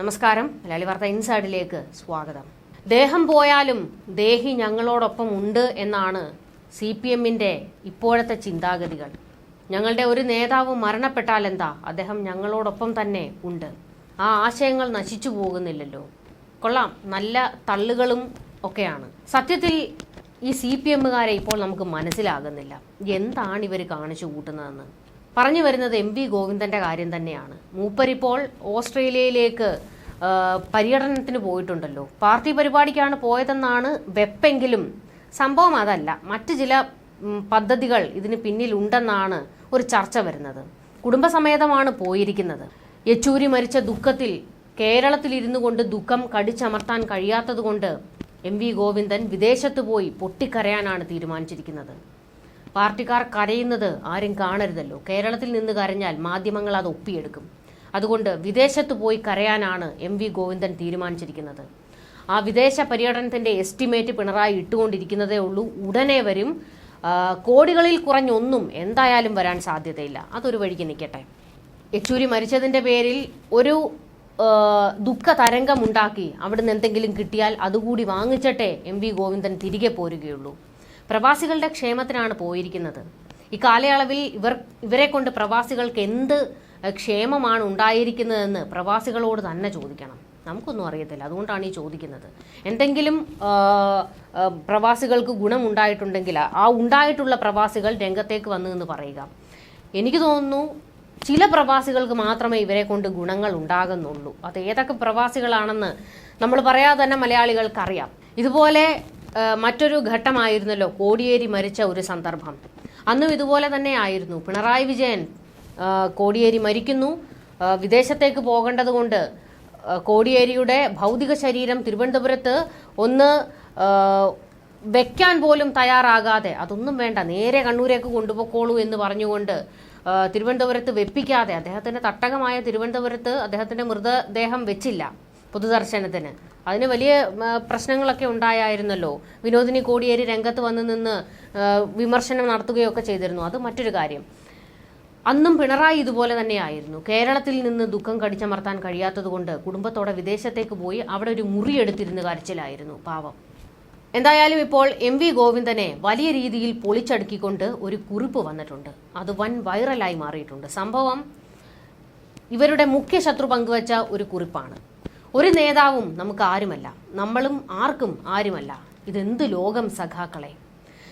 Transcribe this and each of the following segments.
നമസ്കാരം. മലയാളി വാർത്ത ഇൻസൈഡിലേക്ക് സ്വാഗതം. ദേഹം പോയാലും ദേഹി ഞങ്ങളോടൊപ്പം ഉണ്ട് എന്നാണ് സി പി എമ്മിന്റെ ഇപ്പോഴത്തെ ചിന്താഗതികൾ. ഞങ്ങളുടെ ഒരു നേതാവ് മരണപ്പെട്ടാൽ എന്താ? അദ്ദേഹം ഞങ്ങളോടൊപ്പം തന്നെ ഉണ്ട്. ആ ആശയങ്ങൾ നശിച്ചു പോകുന്നില്ലല്ലോ. കൊള്ളാം. നല്ല തള്ളുകളും ഒക്കെയാണ്. സത്യത്തിൽ ഈ സി പി എമ്മുകാരെ ഇപ്പോൾ നമുക്ക് മനസ്സിലാകുന്നില്ല. എന്താണ് ഇവർ കാണിച്ചു കൂട്ടുന്നതെന്ന്? പറഞ്ഞു വരുന്നത് എം വി ഗോവിന്ദന്റെ കാര്യം തന്നെയാണ്. മൂപ്പരിപ്പോൾ ഓസ്ട്രേലിയയിലേക്ക് പര്യടനത്തിന് പോയിട്ടുണ്ടല്ലോ. പാർട്ടി പരിപാടിക്കാണ് പോയതെന്നാണ് വെപ്പെങ്കിലും സംഭവം അതല്ല. മറ്റു ചില പദ്ധതികൾ ഇതിന് പിന്നിലുണ്ടെന്നാണ് ഒരു ചർച്ച വരുന്നത്. കുടുംബസമേതമാണ് പോയിരിക്കുന്നത്. യെച്ചൂരി മരിച്ച ദുഃഖത്തിൽ കേരളത്തിൽ ഇരുന്നു കൊണ്ട് ദുഃഖം കടിച്ചമർത്താൻ കഴിയാത്തതുകൊണ്ട് എം വി ഗോവിന്ദൻ വിദേശത്ത് പോയി പൊട്ടിക്കരയാനാണ് തീരുമാനിച്ചിരിക്കുന്നത്. പാർട്ടിക്കാർ കരയുന്നത് ആരും കാണരുതല്ലോ. കേരളത്തിൽ നിന്ന് കരഞ്ഞാൽ മാധ്യമങ്ങൾ അത് ഒപ്പിയെടുക്കും. അതുകൊണ്ട് വിദേശത്ത് പോയി കരയാനാണ് എം വി ഗോവിന്ദൻ തീരുമാനിച്ചിരിക്കുന്നത്. ആ വിദേശ പര്യടനത്തിന്റെ എസ്റ്റിമേറ്റ് പിണറായി ഇട്ടുകൊണ്ടിരിക്കുന്നതേ ഉള്ളൂ. ഉടനെ വരും. കോടികളിൽ കുറഞ്ഞൊന്നും എന്തായാലും വരാൻ സാധ്യതയില്ല. അതൊരു വഴിക്ക് നിൽക്കട്ടെ. യെച്ചൂരി മരിച്ചതിന്റെ പേരിൽ ഒരു ദുഃഖ തരംഗമുണ്ടാക്കി അവിടുന്ന് എന്തെങ്കിലും കിട്ടിയാൽ അതുകൂടി വാങ്ങിച്ചിട്ടേ എം വി ഗോവിന്ദൻ തിരികെ പോരുകയുള്ളൂ. പ്രവാസികളുടെ ക്ഷേമത്തിനാണ് പോയിരിക്കുന്നത്. ഈ കാലയളവിൽ ഇവർ ഇവരെ കൊണ്ട് പ്രവാസികൾക്ക് എന്ത് ക്ഷേമമാണ് ഉണ്ടായിരിക്കുന്നതെന്ന് പ്രവാസികളോട് തന്നെ ചോദിക്കണം. നമുക്കൊന്നും അറിയത്തില്ല. അതുകൊണ്ടാണ് ഈ ചോദിക്കുന്നത്. എന്തെങ്കിലും പ്രവാസികൾക്ക് ഗുണം പ്രവാസികൾക്ക് ഗുണമുണ്ടായിട്ടുണ്ടെങ്കിൽ ആ ഉണ്ടായിട്ടുള്ള പ്രവാസികൾ രംഗത്തേക്ക് വന്നു എന്ന് പറയുക. എനിക്ക് തോന്നുന്നു ചില പ്രവാസികൾക്ക് മാത്രമേ ഇവരെ കൊണ്ട് ഗുണങ്ങൾ ഉണ്ടാകുന്നുള്ളൂ. അത് ഏതൊക്കെ പ്രവാസികളാണെന്ന് നമ്മൾ പറയാതെ തന്നെ മലയാളികൾക്കറിയാം. ഇതുപോലെ മറ്റൊരു ഘട്ടമായിരുന്നല്ലോ കോടിയേരി മരിച്ച ഒരു സന്ദർഭം. അന്നും ഇതുപോലെ തന്നെ ആയിരുന്നു. പിണറായി വിജയൻ കോടിയേരി മരിക്കുന്നു. വിദേശത്തേക്ക് പോകേണ്ടതുകൊണ്ട് കോടിയേരിയുടെ ഭൗതിക ശരീരം തിരുവനന്തപുരത്ത് ഒന്ന് വെക്കാൻ പോലും തയ്യാറാകാതെ അതൊന്നും വേണ്ട നേരെ കണ്ണൂരേക്ക് കൊണ്ടുപോക്കോളൂ എന്ന് പറഞ്ഞുകൊണ്ട് തിരുവനന്തപുരത്ത് വെപ്പിക്കാതെ അദ്ദേഹത്തിന്റെ തട്ടകമായ തിരുവനന്തപുരത്ത് അദ്ദേഹത്തിന്റെ മൃതദേഹം വെച്ചില്ല പൊതുദർശനത്തിന്. അതിന് വലിയ പ്രശ്നങ്ങളൊക്കെ ഉണ്ടായായിരുന്നല്ലോ. വിനോദിനി കോടിയേരി രംഗത്ത് വന്ന് നിന്ന് വിമർശനം നടത്തുകയൊക്കെ ചെയ്തിരുന്നു. അത് മറ്റൊരു കാര്യം. അന്നും പിണറായി ഇതുപോലെ തന്നെയായിരുന്നു. കേരളത്തിൽ നിന്ന് ദുഃഖം കടിച്ചമർത്താൻ കഴിയാത്തതുകൊണ്ട് കുടുംബത്തോടെ വിദേശത്തേക്ക് പോയി അവിടെ ഒരു മുറി എടുത്തിരുന്ന് കരച്ചിലായിരുന്നു. പാവം. എന്തായാലും ഇപ്പോൾ എം വി ഗോവിന്ദനെ വലിയ രീതിയിൽ പൊളിച്ചടുക്കിക്കൊണ്ട് ഒരു കുറിപ്പ് വന്നിട്ടുണ്ട്. അത് വൻ വൈറലായി മാറിയിട്ടുണ്ട്. സംഭവം ഇവരുടെ മുഖ്യ ശത്രു പങ്കുവച്ച ഒരു കുറിപ്പാണ്. ഒരു നേതാവും നമുക്ക് ആരുമല്ല. നമ്മളും ആർക്കും ആരുമല്ല. ഇതെന്ത് ലോകം സഖാക്കളെ.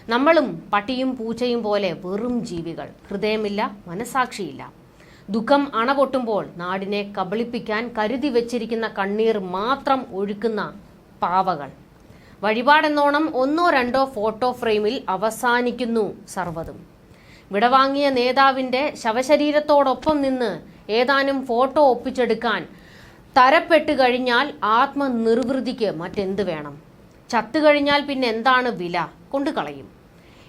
നമ്മളും പട്ടിയും പൂച്ചയും പോലെ വെറും ജീവികൾ. ഹൃദയമില്ല മനസാക്ഷിയില്ല ദുഃഖം അണപൊട്ടുമ്പോൾ നാടിനെ കബളിപ്പിക്കാൻ കരുതി വെച്ചിരിക്കുന്ന കണ്ണീർ മാത്രം ഒഴുക്കുന്ന പാവകൾ. വഴിപാടെന്നോണം ഒന്നോ രണ്ടോ ഫോട്ടോ ഫ്രെയിമിൽ അവസാനിക്കുന്നു സർവതും. വിടവാങ്ങിയ നേതാവിന്റെ ശവശരീരത്തോടൊപ്പം നിന്ന് ഏതാനും ഫോട്ടോ ഒപ്പിച്ചെടുക്കാൻ തരപ്പെട്ട് കഴിഞ്ഞാൽ ആത്മനിർവൃതിക്ക് മറ്റെന്ത് വേണം? ചത്തു കഴിഞ്ഞാൽ പിന്നെ എന്താണ് വില? കൊണ്ടു കളയും.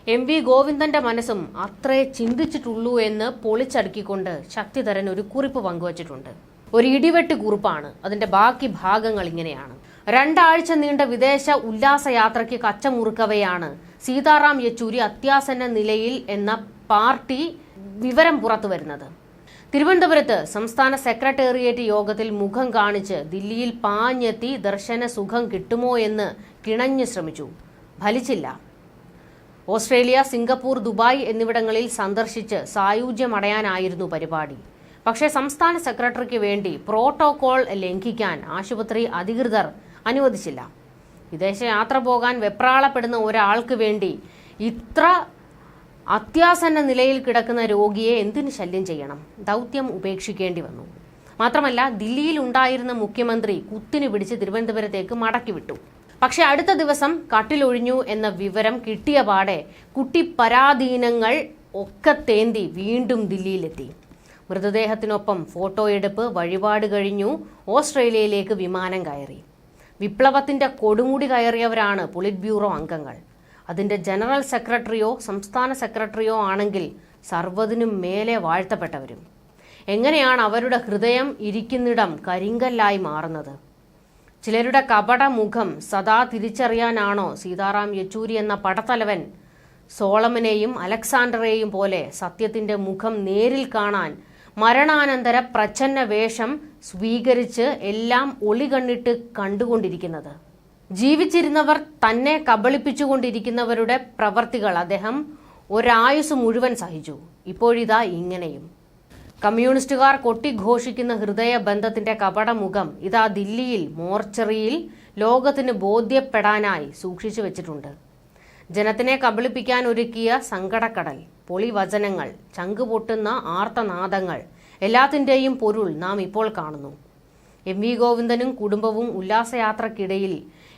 എം വി ഗോവിന്ദന്റെ മനസ്സും അത്രേ ചിന്തിച്ചിട്ടുള്ളൂ എന്ന് പൊളിച്ചടുക്കിക്കൊണ്ട് ശക്തിധരൻ ഒരു കുറിപ്പ് പങ്കുവച്ചിട്ടുണ്ട്. ഒരു ഇടിവെട്ട് കുറിപ്പാണ്. അതിന്റെ ബാക്കി ഭാഗങ്ങൾ ഇങ്ങനെയാണ്. രണ്ടാഴ്ച നീണ്ട വിദേശ ഉല്ലാസയാത്രയ്ക്ക് കച്ചമുറുക്കവെയാണ് സീതാറാം യെച്ചൂരി അത്യാസന്ന നിലയിൽ എന്ന പാർട്ടി വിവരം പുറത്തു വരുന്നത് തിരുവനന്തപുരത്ത് സംസ്ഥാന സെക്രട്ടേറിയറ്റ് യോഗത്തിൽ മുഖം കാണിച്ച് ദില്ലിയിൽ പാഞ്ഞെത്തി ദർശന സുഖം കിട്ടുമോ എന്ന് കിണഞ്ഞു ശ്രമിച്ചു. ഫലിച്ചില്ല. ഓസ്ട്രേലിയ സിംഗപ്പൂർ ദുബായ് എന്നിവിടങ്ങളിൽ സന്ദർശിച്ച് സായുജ്യമടയാനായിരുന്നു പരിപാടി. പക്ഷേ സംസ്ഥാന സെക്രട്ടറിക്ക് വേണ്ടി പ്രോട്ടോകോൾ ലംഘിക്കാൻ ആശുപത്രി അധികൃതർ അനുവദിച്ചില്ല. വിദേശയാത്ര പോകാൻ വെപ്രാളപ്പെടുന്ന ഒരാൾക്ക് വേണ്ടി ഇത്ര അത്യാസന്ന നിലയിൽ കിടക്കുന്ന രോഗിയെ എന്തിനു ശല്യം ചെയ്യണം? ദൗത്യം ഉപേക്ഷിക്കേണ്ടി വന്നു. മാത്രമല്ല ദില്ലിയിൽ ഉണ്ടായിരുന്ന മുഖ്യമന്ത്രി കുത്തിനു പിടിച്ച് തിരുവനന്തപുരത്തേക്ക് മടക്കിവിട്ടു. പക്ഷെ അടുത്ത ദിവസം കട്ടിലൊഴിഞ്ഞു എന്ന വിവരം കിട്ടിയ പാടെ കുട്ടി പരാധീനങ്ങൾ ഒക്കെ തേന്തി വീണ്ടും ദില്ലിയിലെത്തി. മൃതദേഹത്തിനൊപ്പം ഫോട്ടോയെടുപ്പ് വഴിപാട് കഴിഞ്ഞു ഓസ്ട്രേലിയയിലേക്ക് വിമാനം കയറി. വിപ്ലവത്തിന്റെ കൊടുമുടി കയറിയവരാണ് പൊളിറ്റ് ബ്യൂറോ അംഗങ്ങൾ. അതിന്റെ ജനറൽ സെക്രട്ടറിയോ സംസ്ഥാന സെക്രട്ടറിയോ ആണെങ്കിൽ സർവതിനും മേലെ വാഴ്ത്തപ്പെട്ടവരും. എങ്ങനെയാണ് അവരുടെ ഹൃദയം ഇരിക്കുന്നിടം കരിങ്കല്ലായി മാറുന്നത്? ചിലരുടെ കപട മുഖം സദാ തിരിച്ചറിയാനാണോ സീതാറാം യെച്ചൂരി എന്ന പടത്തലവൻ സോളമനെയും അലക്സാണ്ടറെയും പോലെ സത്യത്തിന്റെ മുഖം നേരിൽ കാണാൻ മരണാനന്തര പ്രച്ഛന്ന വേഷം സ്വീകരിച്ച് എല്ലാം ഒളികണ്ണിട്ട് കണ്ടുകൊണ്ടിരിക്കുന്നത്? ജീവിച്ചിരുന്നവർ തന്നെ കബളിപ്പിച്ചുകൊണ്ടിരിക്കുന്നവരുടെ പ്രവർത്തികൾ അദ്ദേഹം ഒരായുസ് മുഴുവൻ സഹിച്ചു. ഇപ്പോഴിതാ ഇങ്ങനെയും. കമ്മ്യൂണിസ്റ്റുകാർ കൊട്ടിഘോഷിക്കുന്ന ഹൃദയബന്ധത്തിന്റെ കപടമുഖം ഇതാ ദില്ലിയിൽ മോർച്ചറിയിൽ ലോകത്തിന് ബോധ്യപ്പെടാനായി സൂക്ഷിച്ചു വെച്ചിട്ടുണ്ട്. ജനത്തിനെ കബളിപ്പിക്കാൻ ഒരുക്കിയ സങ്കടക്കടൽ പൊളിവചനങ്ങൾ ചങ്കുപൊട്ടുന്ന ആർത്തനാദങ്ങൾ എല്ലാത്തിന്റെയും പൊരുൾ നാം ഇപ്പോൾ കാണുന്നു. എം വി ഗോവിന്ദനും കുടുംബവും ഉല്ലാസയാത്രക്കിടയിൽ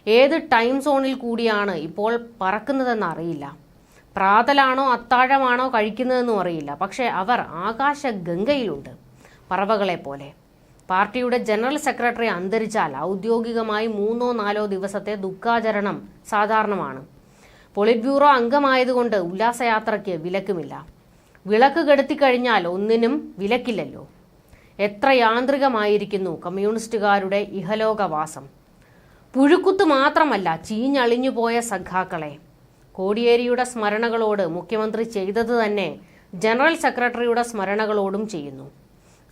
ഏത് ടൈം സോണിൽ കൂടിയാണ് ഇപ്പോൾ പറക്കുന്നതെന്ന് അറിയില്ല. പ്രാതലാണോ അത്താഴമാണോ കഴിക്കുന്നതെന്നും അറിയില്ല. പക്ഷേ അവർ ആകാശ ഗംഗയിലുണ്ട് പറവകളെ പോലെ. പാർട്ടിയുടെ ജനറൽ സെക്രട്ടറി അന്തരിച്ചാൽ ഔദ്യോഗികമായി മൂന്നോ നാലോ ദിവസത്തെ ദുഃഖാചരണം സാധാരണമാണ്. പൊളിറ്റ് ബ്യൂറോ അംഗമായതുകൊണ്ട് ഉല്ലാസയാത്രയ്ക്ക് വിലക്കുമില്ല. വിളക്ക് കെടുത്തിക്കഴിഞ്ഞാൽ ഒന്നിനും വിലക്കില്ലല്ലോ. എത്ര യാന്ത്രികമായിരിക്കുന്നു കമ്മ്യൂണിസ്റ്റുകാരുടെ ഇഹലോകവാസം. പുഴുക്കുത്ത് മാത്രമല്ല ചീഞ്ഞളിഞ്ഞു പോയ സഖാക്കളെ. കോടിയേരിയുടെ സ്മരണകളോട് മുഖ്യമന്ത്രി ചെയ്തത് തന്നെ ജനറൽ സെക്രട്ടറിയുടെ സ്മരണകളോടും ചെയ്യുന്നു.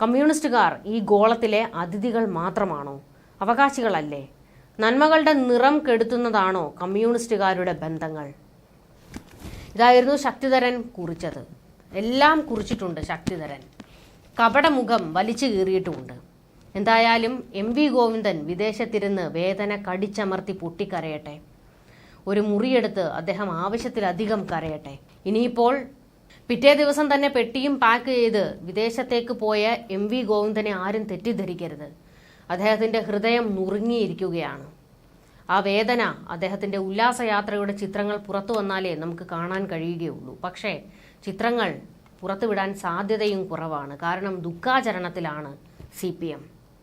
കമ്മ്യൂണിസ്റ്റുകാർ ഈ ഗോളത്തിലെ അതിഥികൾ മാത്രമാണോ? അവകാശികളല്ലേ? നന്മകളുടെ നിറം കെടുത്തുന്നതാണോ കമ്മ്യൂണിസ്റ്റുകാരുടെ ബന്ധങ്ങൾ? ഇതായിരുന്നു ശക്തിധരൻ കുറിച്ചത്. എല്ലാം കുറിച്ചിട്ടുണ്ട് ശക്തിധരൻ. കപടമുഖം വലിച്ചു കീറിയിട്ടുമുണ്ട്. എന്തായാലും എം വി ഗോവിന്ദൻ വിദേശത്തിരുന്ന് വേദന കടിച്ചമർത്തി പൊട്ടിക്കരയട്ടെ. ഒരു മുറിയെടുത്ത് അദ്ദേഹം ആവശ്യത്തിലധികം കരയട്ടെ. ഇനിയിപ്പോൾ പിറ്റേ ദിവസം തന്നെ പെട്ടിയും പാക്ക് ചെയ്ത് വിദേശത്തേക്ക് പോയ എം വി ഗോവിന്ദനെ ആരും തെറ്റിദ്ധരിക്കരുത്. അദ്ദേഹത്തിന്റെ ഹൃദയം നുറുങ്ങിയിരിക്കുകയാണ്. ആ വേദന അദ്ദേഹത്തിന്റെ ഉല്ലാസയാത്രയുടെ ചിത്രങ്ങൾ പുറത്തു വന്നാലേ നമുക്ക് കാണാൻ കഴിയുകയുള്ളൂ. പക്ഷേ ചിത്രങ്ങൾ പുറത്തുവിടാൻ സാധ്യതയും കുറവാണ്. കാരണം ദുഃഖാചരണത്തിലാണ് സി